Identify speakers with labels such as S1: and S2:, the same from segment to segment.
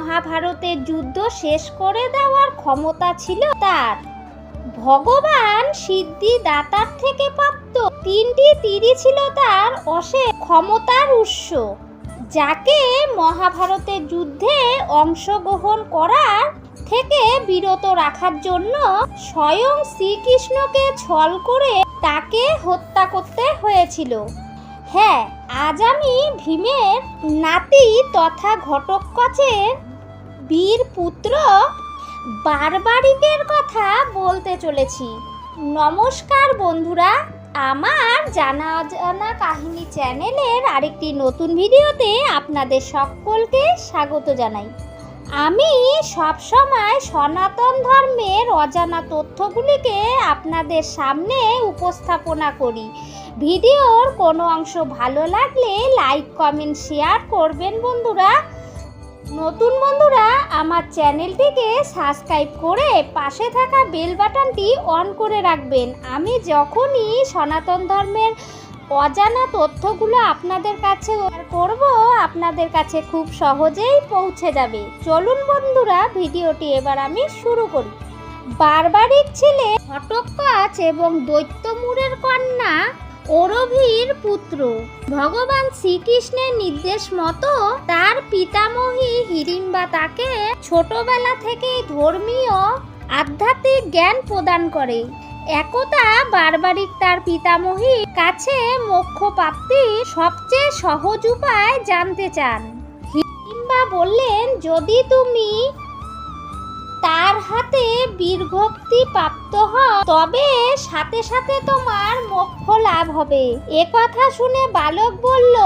S1: মহাভারতের যুদ্ধ শেষ করে দেওয়ার ক্ষমতা ছিল তার। ভগবান সিদ্ধিদাতার থেকে প্রাপ্ত তিনটি তীরই ছিল তার অশেষ ক্ষমতার উৎস, যাকে মহাভারতের যুদ্ধে অংশগ্রহণ করার থেকে বিরত রাখার জন্য স্বয়ং শ্রীকৃষ্ণকে ছল করে তাকে হত্যা করতে হয়েছিল। হ্যাঁ আজ আমি ভীমের নাতি তথা ঘটোৎকচের বীর পুত্র, বারবারিকের কথা বলতে চলেছি। নমস্কার বন্ধুরা, আমার জানা অজানা কাহিনী চ্যানেলের আরেকটি নতুন ভিডিওতে আপনাদের সকলকে স্বাগত জানাই। আমি সবসময় সনাতন ধর্মের অজানা তথ্যগুলিকে আপনাদের সামনে উপস্থাপনা করি। ভিডিওর কোনো অংশ ভালো লাগলে লাইক, কমেন্ট, শেয়ার করবেন বন্ধুরা। নতুন বন্ধুরা, আমার চ্যানেলটিকে সাবস্ক্রাইব করে পাশে থাকা বেল বাটনটি অন করে রাখবেন। আমি যখনই সনাতন ধর্মের অজানা তথ্যগুলো আপনাদের কাছে করব, আপনাদের কাছে খুব সহজেই পৌঁছে যাবে। চলুন বন্ধুরা, ভিডিওটি এবার আমি শুরু করি। বারবারিক ছেলে ঘটকাচ এবং দৈত্যমুরের কন্যা ওরভীর পুত্র। ভগবান শ্রীকৃষ্ণের নির্দেশ মতো তার পিতামহী হিড়িম্বা তাকে ছোটবেলা থেকেই ধর্মীয়, আধ্যাত্মিক জ্ঞান প্রদান করে। একতা বারবারিক তার পিতামহীর কাছে মোক্ষ প্রাপ্তি সবচেয়ে সহজ উপায় জানতে চান। হিড়িম্বা বললেন, যদি তুমি তার হাতে বীরভক্তি প্রাপ্ত হও। তবে সাথে সাথে তোমার মোক্ষ লাভ হবে। এ কথা শুনে বালক বলল,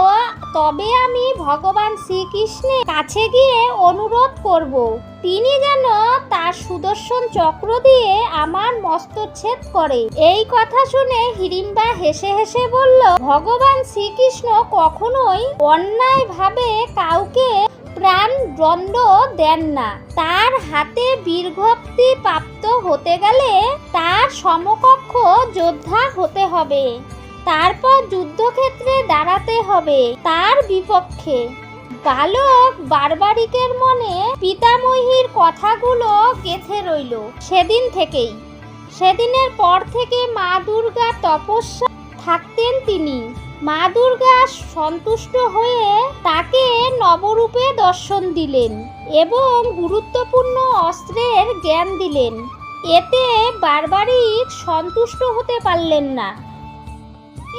S1: তবে আমি ভগবান শ্রীকৃষ্ণের কাছে গিয়ে অনুরোধ করব। তিনি যেন তার সুদর্শন চক্র দিয়ে আমার মস্তচ্ছেদ করে। এই কথা শুনে হিড়িম্বা হেসে হেসে বলল, ভগবান শ্রীকৃষ্ণ কখনোই অন্যায়ভাবে কাউকে প্রাণ দণ্ড দেন না। তার হাতে বীরভক্তি প্রাপ্ত হতে গেলে তার সমকক্ষ যোদ্ধা হতে হবে। তারপর যুদ্ধক্ষেত্রে দাঁড়াতে হবে তার বিপক্ষে। বালক বারবারিকের মনে পিতামহীর কথাগুলো গেথে রইল সেদিন থেকেই। সেদিনের পর থেকে মা দুর্গা তপস্যা থাকতেন তিনি। মা দুর্গা সন্তুষ্ট হয়ে তাকে নবরূপে দর্শন দিলেন এবং গুরুত্বপূর্ণ অস্ত্রের জ্ঞান দিলেন। এতে বারবারিক সন্তুষ্ট হতে পারলেন না।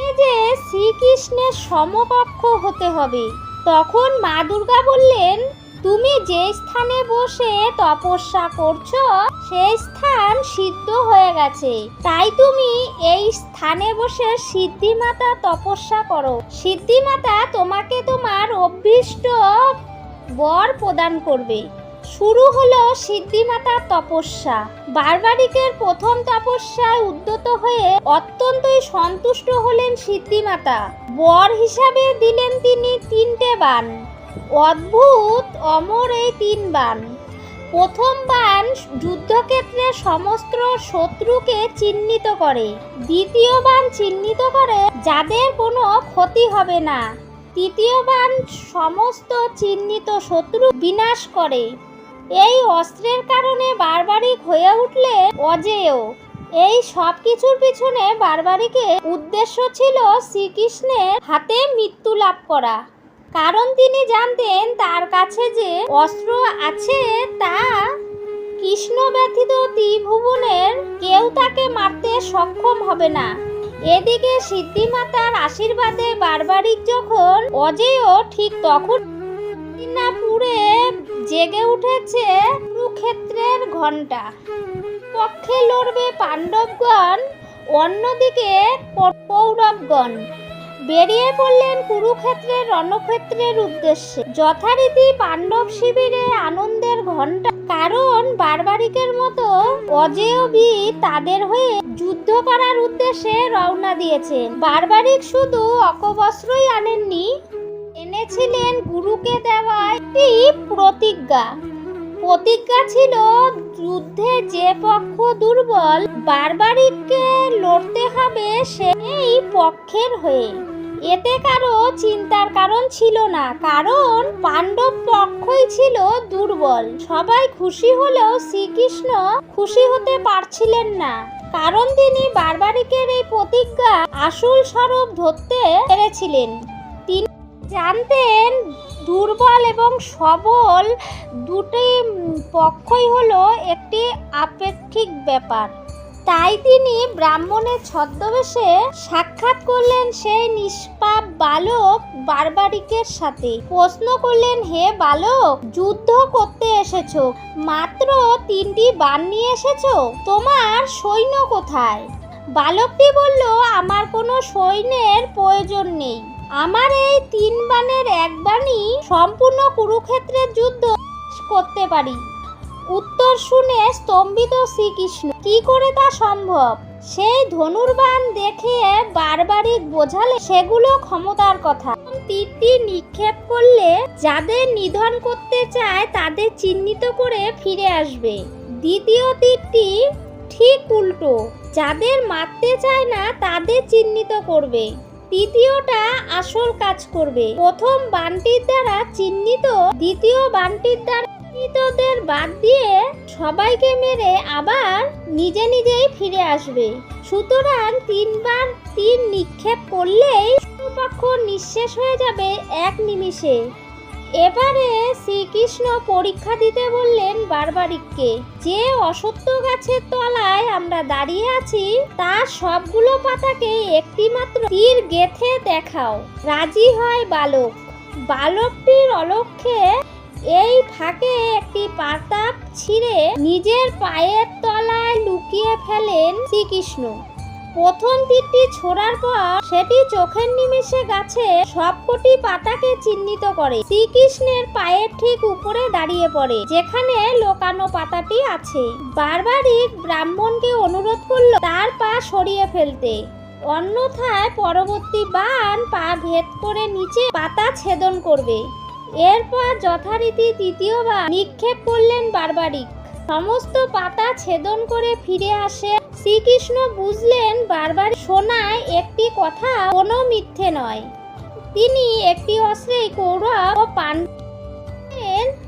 S1: এ যে শ্রীকৃষ্ণের সমকক্ষ হতে হবে। তখন মা দুর্গা বললেন, তুমি যে স্থানে বসে তপস্যা করছ সেই স্থান সিদ্ধ হয়ে গেছে। তাই তুমি এই স্থানে বসে সিদ্ধিমাতা তপস্যা করো। সিদ্ধিমাতা তোমাকে তোমার অভীষ্ট বর প্রদান করবে। শুরু হলো সিদ্ধিমাতার তপস্যা। বারবারিকের প্রথম তপস্যায় উদ্যত হয়ে অত্যন্তই সন্তুষ্ট হলেন সিদ্ধিমাতা। বর হিসাবে দিলেন তিনি তিনটে বান। অদ্ভুত, অমর এই তিন বান। প্রথম বান যুদ্ধক্ষেত্রে সমস্ত শত্রুকে চিহ্নিত করে দ্বিতীয় বান চিহ্নিত করে যাদের কোনো ক্ষতি হবে না। তৃতীয় বান সমস্ত চিহ্নিত শত্রু বিনাশ করে। এই অস্ত্রের কারণে বারবারিক হয়ে উঠলে অজেয়। এই সব কিছুর পিছনে বারবারিকের উদ্দেশ্য ছিল শ্রীকৃষ্ণের হাতে মৃত্যু লাভ করা। কারণ তিনি জানতেন তার কাছে যে অস্ত্র আছে তা কৃষ্ণ ব্যথিত ত্রিভুবনের কেউ তাকে মারতে সক্ষম হবে না। এদিকে সিদ্ধিমাতার আশীর্বাদে বারবারিক যখন অজেয় ঠিক তখন পুরে জেগে উঠেছে কুরুক্ষেত্রের ঘণ্টা। পক্ষে লড়বে পাণ্ডবগণ, অন্যদিকে কৌরবগণ বেরিয়ে পড়লেন কুরুক্ষেত্রের রণক্ষেত্রের উদ্দেশ্যে। যথারীতি পাণ্ডব শিবিরে আনন্দের ঘণ্টা। কারণ বারবারিকের মতো অজেয় তাদের হয়ে যুদ্ধ করার উদ্দেশ্যে রওনা দিয়েছেন। বারবারিক শুধু অকবস্ত্রই আনেননি, এনেছিলেন গুরুকে দেওয়া একটি প্রতিজ্ঞা। প্রতিজ্ঞা ছিল, যুদ্ধে যে পক্ষ দুর্বল, বারবারিককে লড়তে হবে সেই পক্ষের হয়ে। এতে কারও চিন্তার কারণ ছিল না, কারণ পাণ্ডব পক্ষই ছিল দুর্বল। সবাই খুশি হলেও শ্রীকৃষ্ণ খুশি হতে পারছিলেন না। কারণ তিনি বারবারিকের এই প্রতিজ্ঞা আসল স্বরূপ ধরতে পেরেছিলেন। তিনি জানতেন, দুর্বল এবং সবল দুটি পক্ষই হলো একটি আপেক্ষিক ব্যাপার। তাই তিনি ব্রাহ্মণের ছদ্মবেশে সাক্ষাৎ করলেন সেই নিষ্পাপ বালক বারবারিকের সাথে। প্রশ্ন করলেন, হে বালক, যুদ্ধ করতে এসেছ? মাত্র তিনটি বান নিয়ে এসেছ? তোমার সৈন্য কোথায়? বালকটি বলল, আমার কোনো সৈন্যের প্রয়োজন নেই। আমার এই তিন বানের এক বাণই সম্পূর্ণ কুরুক্ষেত্রের যুদ্ধ করতে পারি। উত্তর শুনে স্তম্ভিত শ্রীকৃষ্ণ, কি করে তা সম্ভব? সেই ধনুর্বাণ দেখে বারবারিক বোঝালে সেগুলো ক্ষমতার কথা। তীরটি নিক্ষেপ করলে যাদের নিধন করতে চায় তাদের চিহ্নিত করে ফিরে আসবে। দ্বিতীয় তীরটি ঠিক উল্টো, যাদের মারতে চায় না তাদের চিহ্নিত করবে। তৃতীয়টা আসল কাজ করবে। প্রথম বানটির দ্বারা চিহ্নিত দ্বিতীয় বানটির দ্বারা চিহ্নিতদের বাদ দিয়ে সবাইকে মেরে আবার নিজে নিজেই ফিরে আসবে। সুতরাং তিনবার তীর নিক্ষেপ করলেই পক্ষ নিঃশেষ হয়ে যাবে এক নিমিষে। এবারে শ্রীকৃষ্ণ পরীক্ষা দিতে বললেন বারবারিককে, যে অসত্য গাছের তলায় আমরা দাঁড়িয়ে আছি, তার সবগুলো পাতাকে একটিমাত্র তীর গেথে দেখাও। রাজি হয় বালক। বালকটির অলক্ষ্যে এই ফাঁকে একটি পাতা ছিঁড়ে নিজের পায়ের তলায় লুকিয়ে ফেলেন শ্রীকৃষ্ণ। প্রথম তীরটি ছোড়ার পর সেটি চোখের নিমেষে গাছে সবকটি পাতাকে চিহ্নিত করে। শ্রীকৃষ্ণের পায়ের ঠিক উপরে দাঁড়িয়ে পড়ে, যেখানে লোকানো পাতাটি আছে। বারবারিক ব্রাহ্মণকে অনুরোধ করল তার পা সরিয়ে ফেলতে। অন্যথায় পরবর্তী বান পা ভেদ করে নিচে পাতা ছেদন করবে। এরপর যথারীতি তৃতীয়বার নিক্ষেপ করলেন বারবারিক। সমস্ত পাতা ছেদন করে ফিরে আসে। শ্রীকৃষ্ণ বুঝলেন বারবার শোনায় একটি কথা কোনো মিথ্যে নয়। তিনি একটি অস্ত্রেই কৌরব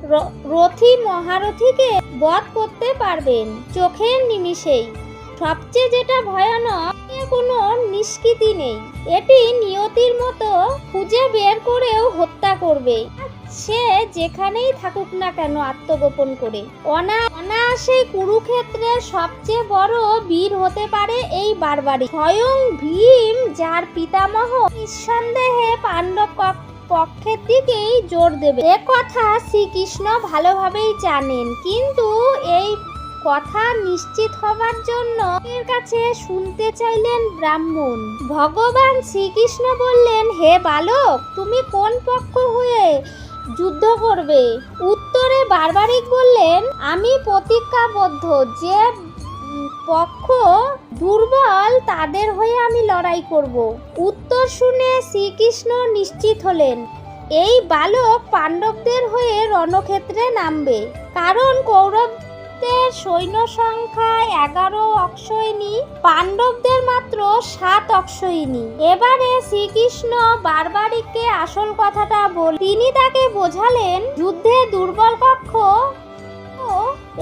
S1: র- রথী মহারথীকে বধ করতে পারবেন চোখের নিমিষেই। সবচেয়ে যেটা ভয়ানক কোনো নিষ্কৃতি নেই। এটি নিয়তির মতো খুঁজে বের করেও হত্যা করবে। সে যেখানেই থাকুক না কেন আত্মগোপন করে। অনা অনায়াসে কুরুক্ষেত্রের সবচেয়ে বড় বীর হতে পারে এই বারবারি স্বয়ং ভীম, যার পিতামহ নিঃসন্দেহে পাণ্ডব পক্ষের দিকেই জোর দেবে। এ কথা শ্রীকৃষ্ণ ভালোভাবেই জানেন। কিন্তু এই কথা নিশ্চিত হবার জন্য এর কাছে শুনতে চাইলেন ব্রাহ্মণ। ভগবান শ্রীকৃষ্ণ বললেন, হে বালক, তুমি কোন পক্ষ হয়ে যুদ্ধ করবে? উত্তরে বারবারিক বললেন, আমি প্রতিজ্ঞাবদ্ধ, যে পক্ষ দুর্বল তাদের হয়ে আমি লড়াই করব। উত্তর শুনে শ্রীকৃষ্ণ নিশ্চিত হলেন, এই বালক পাণ্ডবদের হয়ে রণক্ষেত্রে নামবে। কারণ কৌরবদের সৈন্য সংখ্যা এগারো অক্ষয়নী পাণ্ডবদের মাত্র সাত অক্ষয়নী এবারে শ্রীকৃষ্ণ বারবারিককে আসল কথাটা বল তিনি তাকে বোঝালেন, যুদ্ধে দুর্বল পক্ষ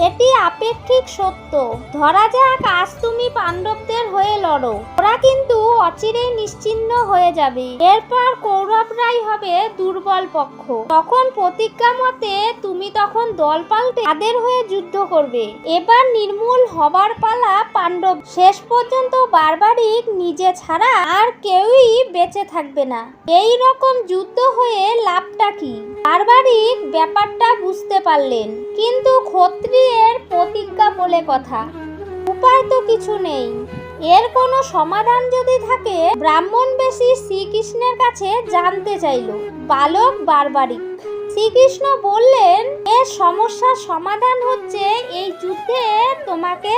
S1: এটি এটি আপেক্ষিক সত্য। ধরা যাক, আজ তুমি পাণ্ডবদের হয়ে লড়ো। ওরা কিন্তু অচিরেই নিশ্চিহ্ন হয়ে যাবে। এরপর কৌরবরাই হবে দুর্বল পক্ষ। তখন প্রতিজ্ঞা মতে তুমি তখন দল পাল্টে তাদের হয়ে যুদ্ধ করবে। এবার নির্মূল হবার পালা পাণ্ডব। শেষ পর্যন্ত বারবারিক নিজে ছাড়া আর কেউই বেঁচে থাকবে না। এই রকম যুদ্ধ হয়ে লাভটা কি? বারবারিক ব্যাপারটা বুঝতে পারলেন। কিন্তু ক্ষত্রিয়ের প্রতিজ্ঞা বলে কথা। উপায় তো কিছু নেই। এর কোনো সমাধান যদি থাকে, ব্রাহ্মণ বেশি শ্রীকৃষ্ণের কাছে জানতে চাইল। বালক বারবারিক। শ্রীকৃষ্ণ বললেন এর সমস্যার সমাধান হচ্ছে এই যুদ্ধে তোমাকে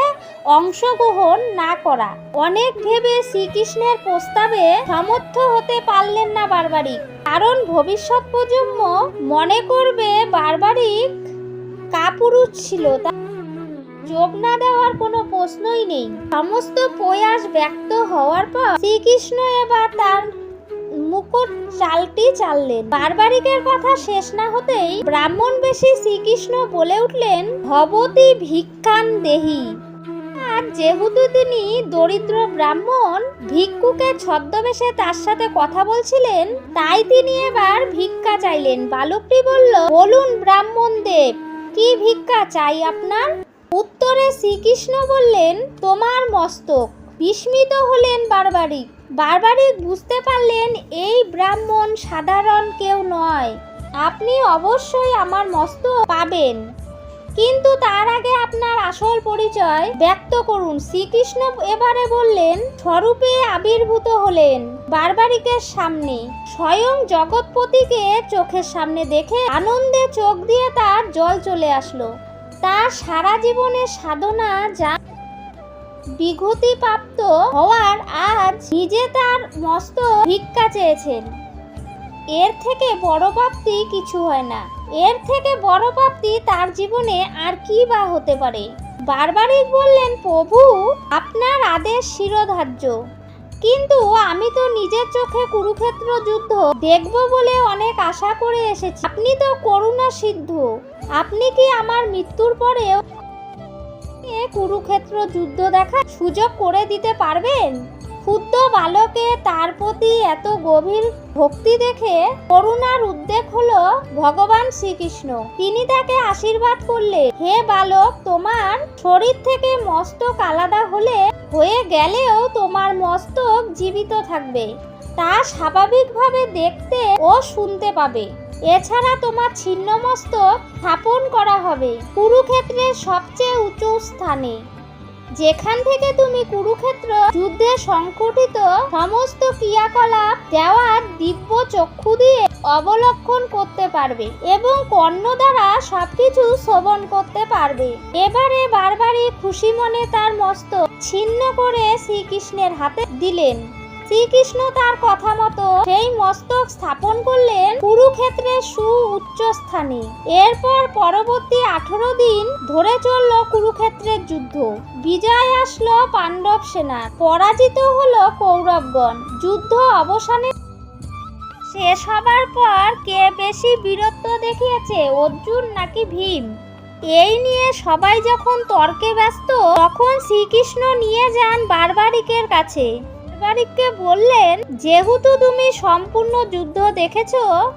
S1: অংশগ্রহণ না করা। অনেক ভেবে শ্রীকৃষ্ণের প্রস্তাবে সমর্থ হতে পারলেন না বারবারিক। কারণ ভবিষ্যৎ প্রজন্ম মনে করবে বারবারিক কাপুরুষ ছিল। তা যোগ না দেওয়ার কোনো প্রশ্নই নেই। সমস্ত প্রয়াস ব্যক্ত হওয়ার পর শ্রীকৃষ্ণ এবার তার মুকুট চালটি চাললেন। বারবারিকের কথা শেষ না হতেই ব্রাহ্মণ বেশি শ্রীকৃষ্ণ বলে উঠলেন, ভবতী ভিক্ষান দেহি। আর যেহেতু তিনি দরিদ্র ব্রাহ্মণ, ভিক্ষুকে ছদ্মবেশে তার সাথে কথা বলছিলেন, তাই তিনি এবার ভিক্ষা চাইলেন। বালকটি বলল, বলুন ব্রাহ্মণ দেব, কি ভিক্ষা চাই আপনার? উত্তরে শ্রীকৃষ্ণ বললেন, তোমার মস্তক বিস্মিত হলেন বারবারিক বারবারিক বুঝতে পারলেন এই ব্রাহ্মণ সাধারণ কেউ নয়। আপনি অবশ্যই আমার মস্তক পাবেন। কিন্তু তার আগে আপনার আসল পরিচয় ব্যক্ত করুন। শ্রীকৃষ্ণ এবারে বললেন, স্বরূপে আবির্ভূত হলেন বারবারিকের সামনে। স্বয়ং জগৎপতিকে চোখের সামনে দেখে আনন্দে চোখ দিয়ে তার জল চলে আসলো। তার সারা জীবনের সাধনা যা বিঘতি প্রাপ্ত হওয়ার আজ নিজে তার মস্ত ভিক্ষা চেয়েছেন। এর থেকে বড় প্রাপ্তি কিছু হয় না। এর থেকে বড় প্রাপ্তি তার জীবনে আর কি বা হতে পারে? বারবারিক বললেন, প্রভু, আপনার আদেশ শিরোধার্য। কিন্তু আমি তো নিজের চোখে কুরুক্ষেত্র যুদ্ধ দেখব বলে অনেক আশা করে এসেছি। আপনি তো করুণা সিদ্ধ। আপনি কি আমার মৃত্যুর পরেও কুরুক্ষেত্র যুদ্ধ দেখার সুযোগ করে দিতে পারবেন? ক্ষুদ্র বালকে তার প্রতি এত গভীর ভক্তি দেখে করুণার উদ্বেগ হলো ভগবান শ্রীকৃষ্ণ। তিনি তাকে আশীর্বাদ করলে, হে বালক, তোমার শরীর থেকে মস্তক আলাদা হলে হয়ে গেলেও তোমার মস্তক জীবিত থাকবে। তা স্বাভাবিকভাবে দেখতে ও শুনতে পাবে। এছাড়া তোমার ছিন্ন মস্তক স্থাপন করা হবে। কুরুক্ষেত্রের সবচেয়ে উঁচু স্থানে। যেখান থেকে তুমি কুরুক্ষেত্র যুদ্ধে সংঘটিত সমস্ত ক্রিয়াকলাপ দেওয়ার দিব্য চক্ষু দিয়ে অবলক্ষণ করতে পারবে এবং কর্ণ দ্বারা সবকিছু শ্রবণ করতে পারবে। এবারে বারবারই খুশি মনে তার মস্ত ছিন্ন করে শ্রীকৃষ্ণের হাতে দিলেন। শ্রীকৃষ্ণ তার কথা মতো সেই মস্তক স্থাপন করলেন কুরুক্ষেত্রের সু উচ্চ স্থানে এরপর পরবর্তী আঠারো দিন ধরে চলল কুরুক্ষেত্রের যুদ্ধ। বিজয় আসলো পাণ্ডব সেনার। পরাজিত হলো কৌরবগণ। যুদ্ধ অবসানে শেষ হবার পর কে বেশি বীরত্ব দেখিয়েছে, অর্জুন নাকি ভীম? এই নিয়ে সবাই যখন তর্কে ব্যস্ত, তখন শ্রীকৃষ্ণ নিয়ে যান বারবারিকের কাছে। বারবারিককে বললেন, যেহেতু তুমি সম্পূর্ণ যুদ্ধ দেখেছ,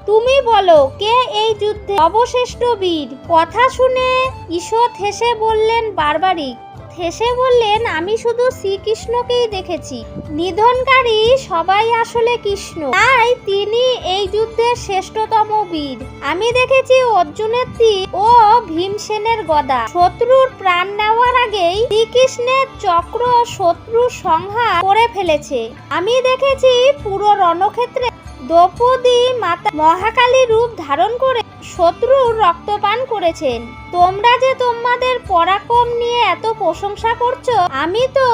S1: তুমি বলো, কে এই যুদ্ধে অবশিষ্ট বীর? কথা শুনে ঈষৎ হেসে বললেন বারবারিক হেসে বললেন, আমি শুধু শ্রীকৃষ্ণকেই দেখেছি। নিধনকারী সবাই আসলে কৃষ্ণ। তাই তিনি এই যুদ্ধের শ্রেষ্ঠতম বীর। আমি দেখেছি অর্জুনের তীর ও ভীমসেনের গদা। শত্রুর প্রাণ নেওয়ার আগেই শ্রীকৃষ্ণের চক্র শত্রু সংহার করে ফেলেছে। আমি দেখেছি পুরো রণক্ষেত্রে দ্রৌপদী মাতা মহাকালী রূপ ধারণ করে শত্রুর রক্তপান করেছেন। তোমরা যে তোমাদের পরাক্রম নিয়ে এত প্রশংসা করছ, আমি তো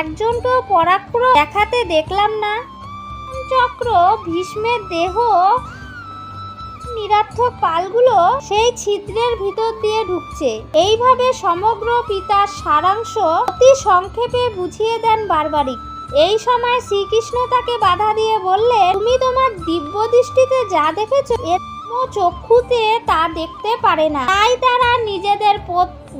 S1: একজনকেও পরাক্রম দেখাতে দেখলাম না। চক্র, ভীষ্মের দেহ, নিরার্থক পালগুলো সেই ছিদ্রের ভিতর দিয়ে ঢুকছে। এইভাবে সমগ্র পিতার সারাংশ অতি সংক্ষেপে বুঝিয়ে দেন বারবারিক। এই সময় শ্রীকৃষ্ণ তাকে বাধা দিয়ে বললে, তুমি তোমার দিব্য দৃষ্টিতে যা দেখেছ, এর চক্ষুতে তা দেখতে পারে না। তাই তারা নিজেদের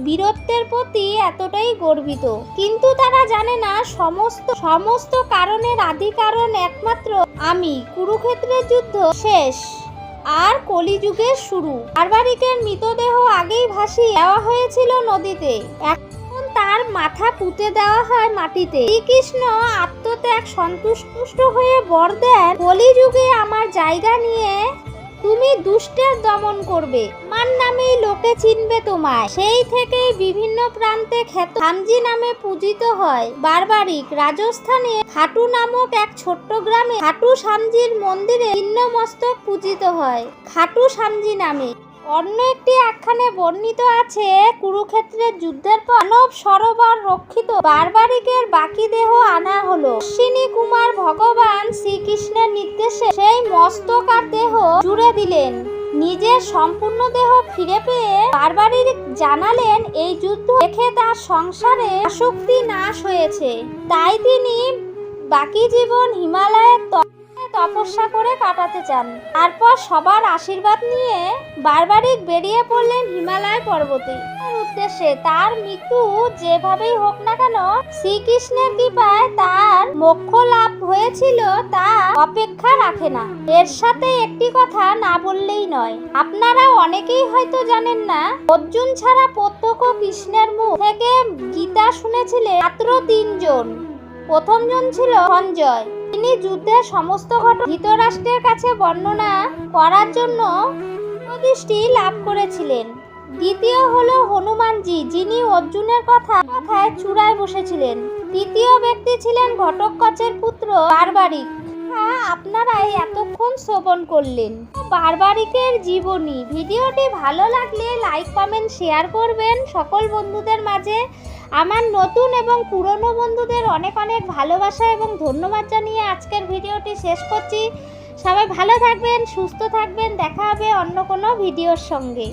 S1: বীরত্বের প্রতি এতটাই গর্বিত। কিন্তু তারা জানে না, সমস্ত সমস্ত কারণের আদি কারণ একমাত্র আমি। কুরুক্ষেত্রের যুদ্ধ শেষ, আর কলিযুগের শুরু। বারবারিকের মৃতদেহ আগেই ভাসিয়ে দেওয়া হয়েছিল নদীতে। এখন তার মাথা পুঁতে দেওয়া হয় মাটিতে। শ্রীকৃষ্ণ আত্মত্যাগ সন্তুষ্ট হয়ে বর দেন, কলিযুগে আমার জায়গা নিয়ে তুমি দুষ্টের দমন করবে। মান নামেই লোকে চিনবে তোমায়। সেই থেকেই বিভিন্ন প্রান্তে খ্যাত হামজি নামে পূজিত হয়। বারবারিক রাজস্থানে খাটু নামক এক ছোট্ট গ্রামে খাটু সামজির মন্দিরে ভিন্ন মস্তক পূজিত হয়। খাটু সামজি নামে। অন্য একটি আখ্যানে বর্ণিত আছে, কুরুক্ষেত্রের যুদ্ধের পর মানব সরোবর রক্ষিত। বারবারিকের বাকি দেহ আনা হলো। অশ্বিনী কুমার ভগবান শ্রীকৃষ্ণের নির্দেশে সেই মস্তক আর দেহ জুড়ে দিলেন। নিজের সম্পূর্ণ দেহ ফিরে পেয়ে বারবারিক জানালেন, এই যুদ্ধ দেখে তার সংসারে আসক্তি নাশ হয়েছে। তাই তিনি বাকি জীবন হিমালয়ের তপস্যা করে কাটাতে চান। তারপর সবার আশীর্বাদ নিয়ে বারবারিক বেরিয়ে পড়লেন হিমালয় পর্বতে। উদ্দেশ্যে তার মৃত্যু যেভাবেই হোক না কেন, শ্রীকৃষ্ণের কৃপায় তার মোক্ষ লাভ হয়েছিল তা অপেক্ষা রাখে না। এর সাথে একটি কথা না বললেই নয় আপনারা অনেকেই হয়তো জানেন না, অর্জুন ছাড়া প্রত্যক্ষ কৃষ্ণের মুখ থেকে গীতা শুনেছিলেন মাত্র তিনজন। প্রথমজন ছিল সঞ্জয়। তিনি যুদ্ধের সমস্ত ঘটনা ধৃতরাষ্ট্রের কাছে বর্ণনা করার জন্য দৃষ্টি লাভ করেছিলেন। দ্বিতীয় হল হনুমানজি, যিনি অর্জুনের কথা কথায় চূড়ায় বসেছিলেন। তৃতীয় ব্যক্তি ছিলেন ঘটকচের পুত্র বারবারিক হ্যাঁ, আপনারা এতক্ষণ শ্রবণ করলেন। বারবারিকের জীবনী। ভিডিওটি ভালো লাগলে লাইক কমেন্ট শেয়ার করবেন সকল বন্ধুদের মাঝে। আমার নতুন এবং পুরনো বন্ধুদের অনেক অনেক ভালোবাসা এবং ধন্যবাদ জানিয়ে আজকের ভিডিওটি শেষ করছি। সবাই ভালো থাকবেন সুস্থ থাকবেন। দেখা হবে অন্য কোনো ভিডিওর সঙ্গে।